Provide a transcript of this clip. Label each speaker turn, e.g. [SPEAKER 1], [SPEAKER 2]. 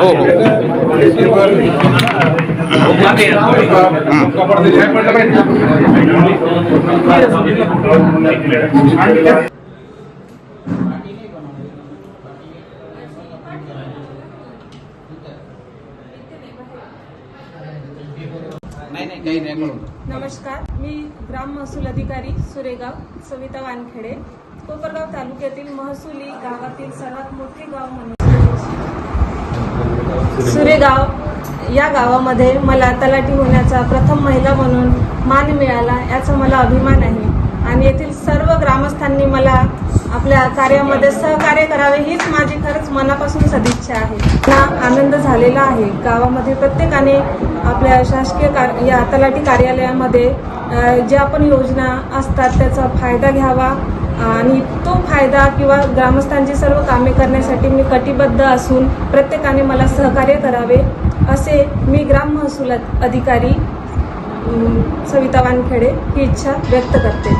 [SPEAKER 1] Oh, okay. नमस्कार मी ग्राम महसूल अधिकारी सुरेगाव सविता वानखेडे. कोपरगाव तालुक्यातील महसुली गावातील सर्वात मोठे गाव म्हणून सुरेगाव या गावामध्ये मला तलाठी होण्याचा प्रथम महिला म्हणून मान मिळाला याचा मला अभिमान आहे. आणि येथील सर्व ग्रामस्थांनी मला आपल्या कार्यामध्ये सहकार्य करावे हीच माझी खरंच मनापासून सदिच्छा आहे. मला आनंद झालेला आहे. गावामध्ये प्रत्येकाने आपल्या शासकीय कार या तलाठी कार्यालयामध्ये ज्या पण योजना असतात त्याचा फायदा घ्यावा. आणि तो फायदा किंवा ग्रामस्थांची सर्व कामे करण्यासाठी मी कटिबद्ध असून प्रत्येकाने मला सहकार्य करावे असे मी ग्राम महसूल अधिकारी सविता वानखेडे ही इच्छा व्यक्त करते.